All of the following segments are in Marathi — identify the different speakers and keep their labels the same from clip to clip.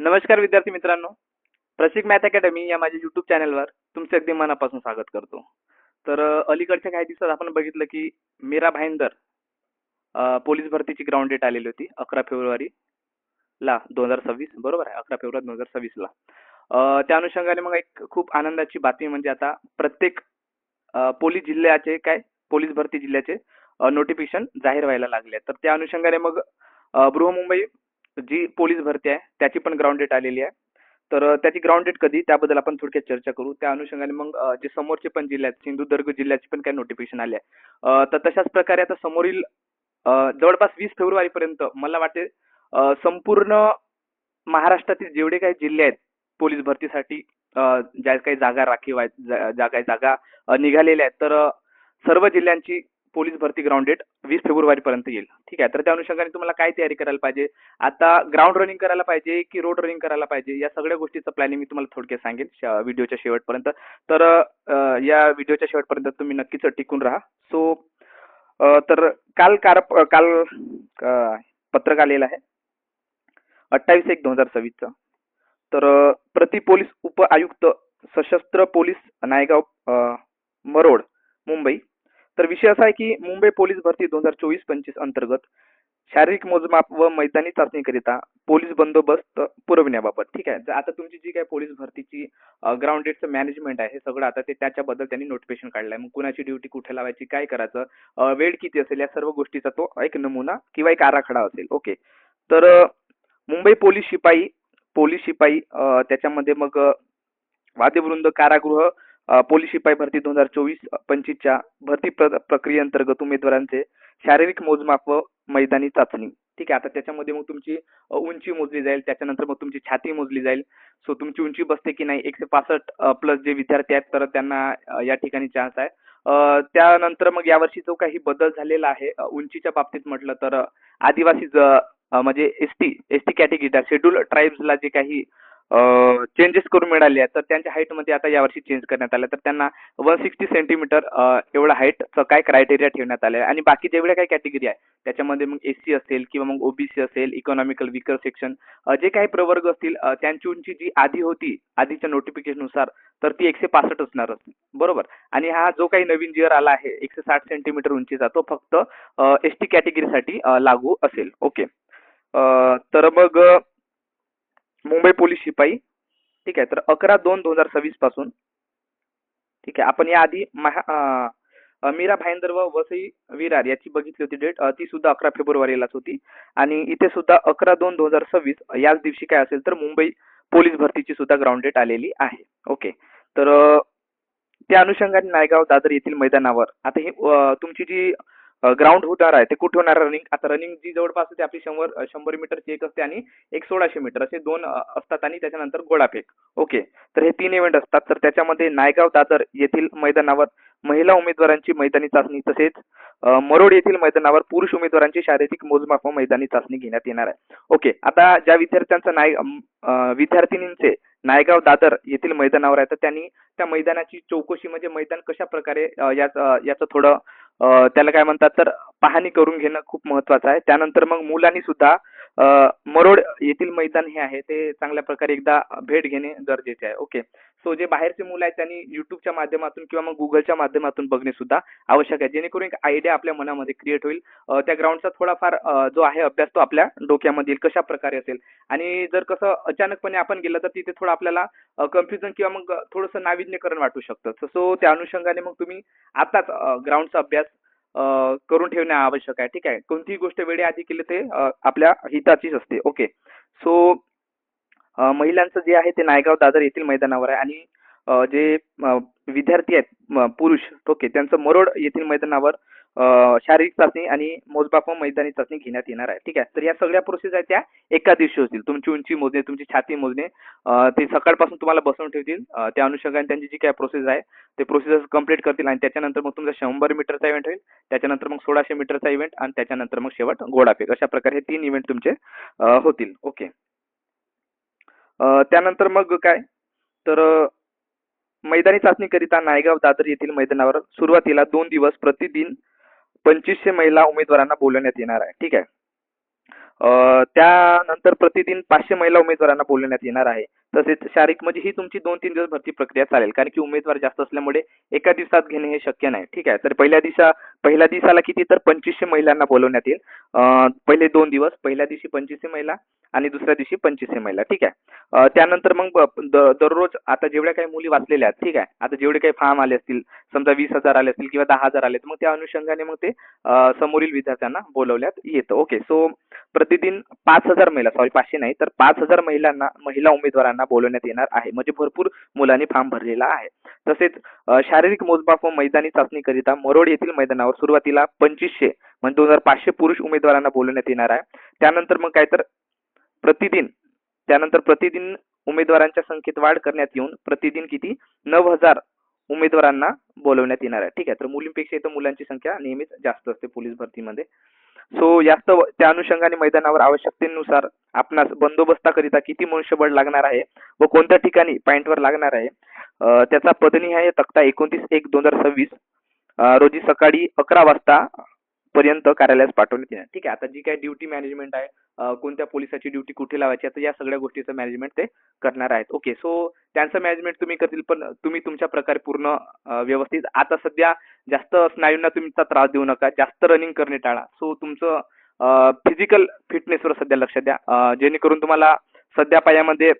Speaker 1: नमस्कार विद्यार्थी मित्रांनो. प्रशिक मॅथ अकॅडमी या माझ्या युट्यूब चॅनलवर तुमचे अगदी मनापासून स्वागत करतो. तर अलीकडच्या काही दिवसात आपण बघितलं की मीरा भाईंदर पोलीस भरतीची ग्राउंड डेट आलेली होती अकरा फेब्रुवारी ला दोन हजार सव्वीस. बरोबर आहे अकरा फेब्रुवारी दोन हजार सव्वीसला त्या अनुषंगाने मग एक खूप आनंदाची बातमी म्हणजे आता प्रत्येक पोलीस जिल्ह्याचे काय पोलीस भरती जिल्ह्याचे नोटिफिकेशन जाहीर व्हायला लागले तर त्या अनुषंगाने मग बृहमुंबई जी पोलीस भरती आहे त्याची पण ग्राउंड डेट आलेली आहे. तर त्याची ग्राउंड डेट कधी? त्याबद्दल आपण थोडक्यात चर्चा करू. त्या अनुषंगाने मग जे समोरचे पण जिल्हे आहेत सिंधुदुर्ग जिल्ह्याची पण काही नोटिफिकेशन आले आहे. तर तशाच प्रकारे आता समोरील जवळपास वीस फेब्रुवारीपर्यंत मला वाटते संपूर्ण महाराष्ट्रातील जेवढे काही जिल्हे आहेत पोलीस भरतीसाठी ज्या काही जागा राखीव आहेत ज्या काही जागा निघालेल्या आहेत तर सर्व जिल्ह्यांची पोलीस भरती ग्राउंड डेट वीस फेब्रुवारीपर्यंत येईल. ठीक आहे? तर त्या अनुषंगाने तुम्हाला काय तयारी करायला पाहिजे? आता ग्राउंड रनिंग करायला पाहिजे की रोड रनिंग करायला पाहिजे? या सगळ्या गोष्टीचं प्लॅनिंग मी तुम्हाला थोडक्यात सांगेन व्हिडिओच्या शेवटपर्यंत. तर या व्हिडिओच्या शेवटपर्यंत तुम्ही नक्कीच टिकून राहा. सो तर काल कार काल पत्रक आलेलं आहे. अठ्ठावीस एक दोन हजार सव्वीसचं. तर प्रति पोलीस उप आयुक्त सशस्त्र पोलीस नायगाव मरोड मुंबई. तर विषय असा आहे की मुंबई पोलीस भरती दोन हजार चोवीस पंचवीस अंतर्गत शारीरिक मोजमाप व मैदानी चाचणीकरिता पोलीस बंदोबस्त पुरविण्याबाबत. ठीक आहे? आता तुमची जी काही पोलीस भरतीची ग्राउंड डेटचं मॅनेजमेंट आहे हे सगळं आता ते त्याच्याबद्दल त्यांनी नोटिफिकेशन काढलंय. मग कुणाची ड्युटी कुठे लावायची काय करायचं वेळ किती असेल या सर्व गोष्टीचा तो एक नमुना किंवा एक आराखडा असेल. ओके. तर मुंबई पोलीस शिपाई पोलीस शिपाई त्याच्यामध्ये मग वाद्यवृंद कारागृह पोलीस शिपाई भरती दोन हजार चोवीस पंचवीसच्या भरती प्र प्रक्रियेअंतर्गत उमेदवारांचे शारीरिक मोजमाप व मैदानी चाचणी. ठीक आहे आता त्याच्यामध्ये मग तुमची उंची मोजली जाईल त्याच्यानंतर मग तुमची छाती मोजली जाईल. सो तुमची उंची बसते की नाही एकशे पासष्ट प्लस जे विद्यार्थी आहेत तर त्यांना या ठिकाणी चान्स आहे. त्यानंतर मग यावर्षी जो काही बदल झालेला आहे उंचीच्या बाबतीत म्हटलं तर आदिवासी म्हणजे एस टी एस टी कॅटेगरीला शेड्यूल ट्राईब्सला जे काही चेंजेस करून मिळाले आहेत. तर त्यांच्या हाईटमध्ये आता यावर्षी चेंज करण्यात आलं तर त्यांना वन सिक्स्टी सेंटीमीटर एवढं हाईटचं काय क्रायटेरिया ठेवण्यात आलं आहे आणि बाकी जेवढ्या काही कॅटेगरी आहे त्याच्यामध्ये मग एस सी असेल किंवा मग ओबीसी असेल इकॉनॉमिकल विकर सेक्शन जे काही प्रवर्ग असतील त्यांची उंची जी आधी होती आधीच्या नोटिफिकेशननुसार तर ती एकशे पासष्ट असणार असते बरोबर? आणि हा जो काही नवीन जिअर आला आहे एकशे साठ सेंटीमीटर उंचीचा तो फक्त एस टी कॅटेगरीसाठी लागू असेल. ओके तर मग मुंबई पोलीस शिपाई. ठीक आहे तर अकरा दोन दोन हजार सव्वीसपासून. ठीक आहे आपण याआधी महा मीरा भाईंदर व वसई विरार याची बघितली होती डेट. ती सुद्धा अकरा फेब्रुवारीलाच होती. आणि इथे सुद्धा अकरा दोन दोन हजार सव्वीस याच दिवशी काय असेल तर मुंबई पोलीस भरतीची सुद्धा ग्राउंड डेट आलेली आहे. ओके तर त्या अनुषंगाने नायगाव दादर येथील मैदानावर. आता हे तुमची जी ग्राउंड होणार आहे. ते कुठे होणार? रनिंग आता रनिंग जी जवळपास असते आपली शंभर शंभर मीटरची एक असते आणि एक सोळाशे मीटर असे दोन असतात आणि त्याच्यानंतर गोळाफेक ओके. तर हे तीन इव्हेंट असतात. तर त्याच्यामध्ये नायगाव दादर येथील मैदानावर महिला उमेदवारांची मैदानी चाचणी तसेच मरोड येथील मैदानावर पुरुष उमेदवारांची शारीरिक मोजमाप व मैदानी चाचणी घेण्यात येणार आहे. ओके. आता ज्या विद्यार्थ्यांचं नाय विद्यार्थिनींचे नायगाव दादर येथील मैदानावर आहे. तर त्यांनी त्या मैदानाची चौकशी म्हणजे मैदान कशा प्रकारे याचं याचं थोडं त्याला काय म्हणतात तर पाहणी करून घेणं खूप महत्वाचं आहे. त्यानंतर मग मुलांनी सुद्धा मरोड येथील मैदान हे आहे ते चांगल्या प्रकारे एकदा भेट घेणे गरजेचे आहे. ओके. सो जे बाहेरचे मुलं आहेत त्यांनी युट्यूबच्या माध्यमातून किंवा मग गुगलच्या माध्यमातून बघणे सुद्धा आवश्यक आहे. जेणेकरून एक आयडिया आपल्या मनामध्ये क्रिएट होईल. त्या ग्राउंडचा थोडाफार जो आहे अभ्यास तो आपल्या डोक्यामध्ये कशा प्रकारे असेल. आणि जर कसं अचानकपणे आपण गेलं तर तिथे थोडं आपल्याला कन्फ्युजन किंवा मग थोडंसं नाविन्यकरण वाटू शकतं. सो त्या अनुषंगाने मग तुम्ही आताच ग्राउंडचा अभ्यास करून ठेवणे आवश्यक आहे. ठीक आहे? कोणतीही गोष्ट वेळेआधी केली ते आपल्या हिताचीच असते. ओके सो महिलांचं जे आहे ते नायगाव दादर येथील मैदानावर आहे आणि जे विद्यार्थी आहेत पुरुष ओके त्यांचं मरोड येथील मैदानावर शारीरिक चाचणी आणि मोजबाप व मैदानी चाचणी घेण्यात येणार आहे. ठीक आहे? तर या सगळ्या प्रोसेस आहेत त्या एका दिवशी होतील. तुमची उंची मोजणे तुमची छाती मोजणे ते सकाळपासून तुम्हाला बसवून ठेवतील. त्या अनुषंगाने त्यांची जी काय प्रोसेस आहे ते प्रोसेस कंप्लीट करतील आणि त्याच्यानंतर मग तुमचा शंभर मीटरचा इव्हेंट होईल. त्याच्यानंतर मग सोळाशे मीटरचा इव्हेंट आणि त्याच्यानंतर मग शेवट गोडाफेक अशा प्रकारे हे तीन इव्हेंट तुमचे होतील. ओके त्यानंतर मग काय? तर मैदानी चाचणीकरिता नायगाव दादर येथील मैदानावर सुरुवातीला दोन दिवस प्रतिदिन पंचवीसशे महिला उमेदवारांना बोलवण्यात येणार आहे. ठीक आहे? त्यानंतर प्रतिदिन पाचशे महिला उमेदवारांना बोलवण्यात येणार आहे. तसेच शारीरिक म्हणजे ही तुमची दोन तीन दिवस भरती प्रक्रिया चालेल. कारण की उमेदवार जास्त असल्यामुळे एका दिवसात घेणे हे शक्य नाही. ठीक आहे? तर पहिल्या दिवसा पहिल्या दिवसाला किती तर पंचवीसशे महिलांना बोलवण्यात येईल. पहिले दोन दिवस पहिल्या दिवशी पंचवीसशे महिला आणि दुसऱ्या दिवशी पंचवीसशे महिला ठीक आहे? त्यानंतर मग दररोज आता जेवढ्या काही मुली वाचलेल्या आहेत ठीक आहे? आता जेवढे काही फॉर्म आले असतील समजा वीस हजार आले असतील किंवा दहा हजार आले मग त्या अनुषंगाने मग ते समोरील विद्यार्थ्यांना बोलवण्यात येतं. ओके सो प्रतिदिन पाच हजार महिला सॉरी पाचशे नाही तर पाच हजार महिलांना महिला उमेदवारांना बोलवण्यात येणार आहे. म्हणजे भरपूर मुलांनी फॉर्म भरलेला आहे. तसेच शारीरिक मोजमाप व मैदानी चाचणीकरिता मरोड येथील मैदानावर सुरुवातीला पंचवीसशे म्हणजे दोन हजार पाचशे पुरुष उमेदवारांना बोलवण्यात येणार आहे. त्यानंतर मग काय तर प्रतिदिन त्यानंतर प्रतिदिन उमेदवारांच्या संख्येत वाढ करण्यात येऊन प्रतिदिन किती? नऊ हजार उमेदवारांना बोलवण्यात येणार आहे. ठीक आहे तर मुलींपेक्षा इथं मुलांची संख्या नेहमीच जास्त असते पोलीस भरतीमध्ये. सो जास्त त्या अनुषंगाने मैदानावर आवश्यकतेनुसार आपणास बंदोबस्ताकरिता किती मनुष्यबळ लागणार आहे व कोणत्या ठिकाणी पॉईंटवर लागणार आहे त्याचा पदनिहाय तक्ता एकोणतीस एक दोन हजार सव्वीस रोजी सकाळी अकरा वाजता पर्यंत कार्यालयास पाठवण्यात येणार ठीक आहे आता जी काही ड्युटी मॅनेजमेंट आहे कोणत्या पोलिसाची ड्युटी कुठे लावायची आता या सगळ्या गोष्टीचं मॅनेजमेंट ते करणार आहेत. ओके सो त्यांचं मॅनेजमेंट तुम्ही करतील पण तुम्ही तुमच्या प्रकारे पूर्ण व्यवस्थित. आता सध्या जास्त स्नायूंना तुमचा त्रास देऊ नका जास्त रनिंग करणे टाळा. सो तुमचं फिजिकल फिटनेसवर सध्या लक्ष द्या. जेणेकरून तुम्हाला सध्या पायामध्ये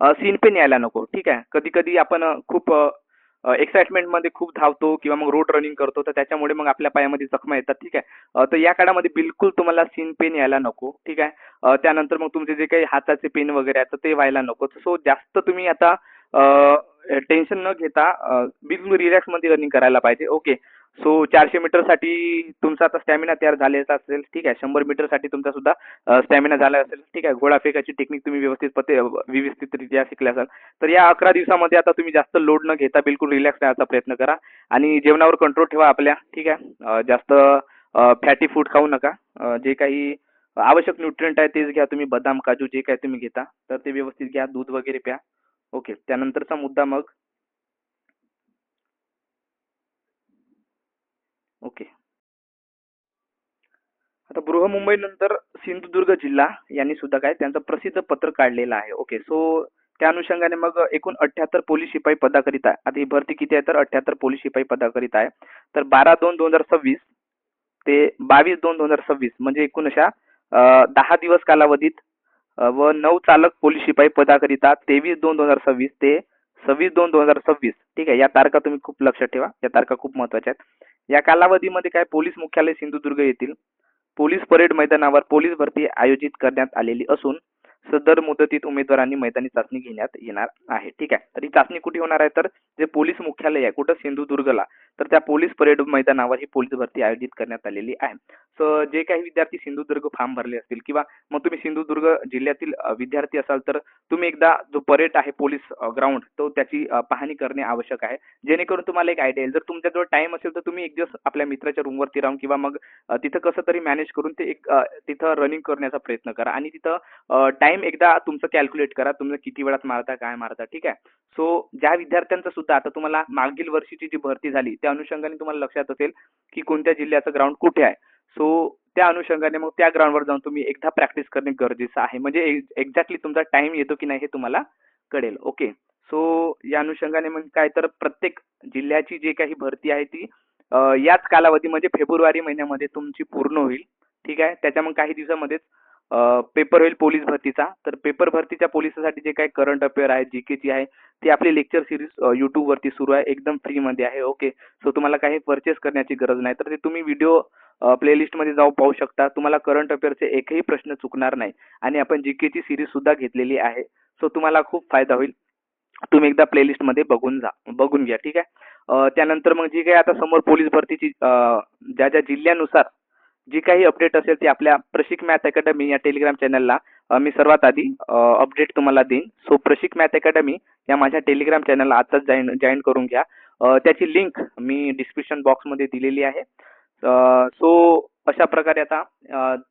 Speaker 1: सीन पेन यायला नको. ठीक आहे कधी कधी आपण खूप एक्साइटमेंटमध्ये खूप धावतो किंवा मग रोड रनिंग करतो तर त्याच्यामुळे मग आपल्या पायामध्ये जखमा येतात ठीक आहे? तर या काळामध्ये बिलकुल तुम्हाला सीन पेन यायला नको ठीक आहे? त्यानंतर मग तुमचे जे काही हाताचे पेन वगैरे आहेत तर ते व्हायला नको. सो जास्त तुम्ही आता टेन्शन न घेता बिलकुल रिलॅक्समध्ये रनिंग करायला पाहिजे ओके सो चारशे मीटरसाठी तुमचा आता स्टॅमिना तयार झालेला असेल ठीक आहे. शंभर मीटरसाठी तुमचा सुद्धा स्टॅमिना झाला असेल ठीक आहे. घोडा फेकाची टेक्निक तुम्ही व्यवस्थित पते व्यवस्थितरित्या शिकले असाल तर या अकरा दिवसामध्ये आता तुम्ही जास्त लोड न घेता बिलकुल रिलॅक्स राहण्याचा प्रयत्न करा. आणि जेवणावर कंट्रोल ठेवा आपल्या ठीक आहे. जास्त फॅटी फूड खाऊ नका. जे काही आवश्यक न्यूट्रिएंट आहे तेच घ्या तुम्ही. बदाम काजू जे काही तुम्ही घेता तर ते व्यवस्थित घ्या. दूध वगैरे प्या. ओके त्यानंतरचा मुद्दा मग ओके आता बृहमुंबई नंतर सिंधुदुर्ग जिल्हा यांनी सुद्धा काय त्यांचं प्रसिद्ध पत्र काढलेलं आहे. ओके सो त्या अनुषंगाने मग एकूण अठ्याहत्तर पोलीस शिपाई पदाकरिता आता ही भरती किती आहे तर अठ्याहत्तर पोलीस शिपाई पदाकरिता आहे. तर बारा दोन दोन हजार सव्वीस ते बावीस दोन दोन हजार सव्वीस म्हणजे एकूण अशा दहा दिवस कालावधीत व नऊ चालक पोलीस शिपाई पदाकरिता तेवीस दोन दोन हजार सव्वीस ते सव्वीस दोन दोन हजार सव्वीस. ठीक आहे या तारखा तुम्ही खूप लक्षात ठेवा. या तारखा खूप महत्त्वाच्या आहेत. या कालावधीमध्ये काय पोलीस मुख्यालय सिंधुदुर्ग येथील पोलीस परेड मैदानावर पोलीस भरती आयोजित करण्यात आलेली असून सदर मुदतीत उमेदवारांनी मैदानी चाचणी घेण्यात येणार आहे. ठीक आहे? तर ही चाचणी कुठे होणार आहे? तर जे पोलीस मुख्यालय आहे कुठं? सिंधुदुर्गला. तर त्या पोलीस परेड मैदानावर ही पोलीस भरती आयोजित करण्यात आलेली आहे. सो जे काही विद्यार्थी सिंधुदुर्ग फॉर्म भरले असतील किंवा मग तुम्ही सिंधुदुर्ग जिल्ह्यातील विद्यार्थी असाल तर तुम्ही एकदा जो परेड आहे पोलीस ग्राउंड तो त्याची पाहणी करणे आवश्यक आहे. जेणेकरून तुम्हाला एक आयडिया येईल. जर तुमच्याजवळ टाइम असेल तर तुम्ही एक दिवस आपल्या मित्राच्या रूमवरती राहून किंवा मग तिथं कसं तरी मॅनेज करून ते एक तिथं रनिंग करण्याचा प्रयत्न करा. आणि तिथं टाइम एकदा तुमचं कॅल्क्युलेट करा तुम्ही किती वेळात मारता काय मारता ठीक आहे? सो ज्या विद्यार्थ्यांचं सुद्धा आता तुम्हाला मागील वर्षीची जी भरती झाली त्या अनुषंगाने तुम्हाला लक्षात असेल की कोणत्या जिल्ह्याचं ग्राउंड कुठे आहे. सो त्या अनुषंगाने मग त्या ग्राउंडवर जाऊन तुम्ही एकदा प्रॅक्टिस करणे गरजेचं आहे. म्हणजे एक्झॅक्टली तुमचा टाइम येतो की नाही हे तुम्हाला कळेल. ओके सो या अनुषंगाने मग काय तर प्रत्येक जिल्ह्याची जी काही भरती आहे ती याच कालावधी म्हणजे फेब्रुवारी महिन्यामध्ये तुमची पूर्ण होईल. ठीक आहे? त्याच्या मग काही दिवसामध्येच पेपर होईल पोलीस भरतीचा. तर पेपर भरतीच्या पोलिसासाठी जे काही करंट अफेअर आहे जी केची आहे ती आपली लेक्चर सिरीज यूट्यूब वरती सुरू आहे. एकदम फ्री मध्ये आहे. ओके सो तुम्हाला काही परचेस करण्याची गरज नाही. तर ते तुम्ही व्हिडिओ प्लेलिस्टमध्ये जाऊ जाऊन पाहू शकता. तुम्हाला करंट अफेअरचे एकही प्रश्न चुकणार नाही. आणि आपण जी केची सिरीज सुद्धा घेतलेली आहे. सो तुम्हाला खूप फायदा होईल. तुम्ही एकदा प्लेलिस्टमध्ये बघून जा बघून घ्या. ठीक आहे? त्यानंतर मग जी काही आता समोर पोलीस भरतीची ज्या ज्या जिल्ह्यानुसार जी काही अपडेट असेल ती आपल्या प्रशिक मॅथ अकॅडमी या टेलिग्राम चॅनलला मी सर्वात आधी अपडेट तुम्हाला देईन. सो प्रशिक मॅथ अकॅडमी या माझ्या टेलिग्राम चॅनलला आताच जॉईन जॉईन करून घ्या. त्याची लिंक मी डिस्क्रिप्शन बॉक्समध्ये दिलेली आहे. सो अशा प्रकारे आता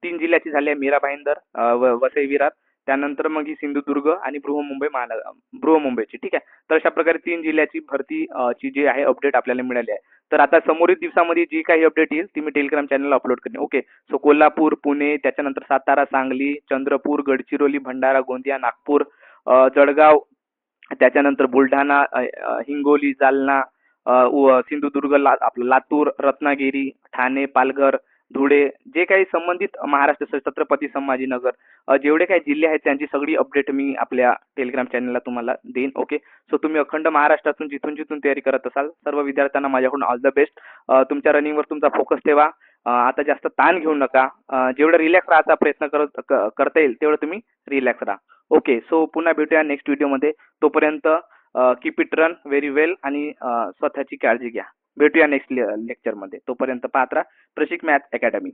Speaker 1: तीन जिल्ह्याची झाली आहे मीरा भाईंदर व- वसई विरार. त्यानंतर मग ही सिंधुदुर्ग आणि बृहमुंबई महानगर बृहमुंबईची ठीक आहे? तर अशा प्रकारे तीन जिल्ह्याची भरती ची जी आहे अपडेट आपल्याला मिळाली आहे. तर आता समोरील दिवसामध्ये जी काही अपडेट येईल ती मी टेलिग्राम चॅनलला अपलोड करेन ओके सो कोल्हापूर पुणे त्याच्यानंतर सातारा सांगली चंद्रपूर गडचिरोली भंडारा गोंदिया नागपूर जळगाव त्याच्यानंतर बुलढाणा हिंगोली जालना सिंधुदुर्ग ला आपलं लातूर रत्नागिरी ठाणे पालघर धुळे जे काही संबंधित महाराष्ट्र छत्रपती संभाजीनगर जेवढे काही जिल्हे आहेत त्यांची सगळी अपडेट मी आपल्या टेलिग्राम चॅनलला तुम्हाला देईन ओके सो तुम्ही अखंड महाराष्ट्रातून जिथून जिथून तयारी करत असाल सर्व विद्यार्थ्यांना माझ्याकडून ऑल द बेस्ट तुमच्या रनिंगवर तुमचा फोकस ठेवा. आता जास्त ताण घेऊ नका. जेवढं रिलॅक्स राहायचा प्रयत्न करत क- करता येईल तेवढं तुम्ही रिलॅक्स राहा. ओके सो पुन्हा भेटूया नेक्स्ट व्हिडिओमध्ये तोपर्यंत keep it run very well आणि स्वतःची काळजी घ्या. भेटूया नेक्स्ट लेक्चरमध्ये तोपर्यंत पात्रा प्रशिक मॅथ अकॅडमी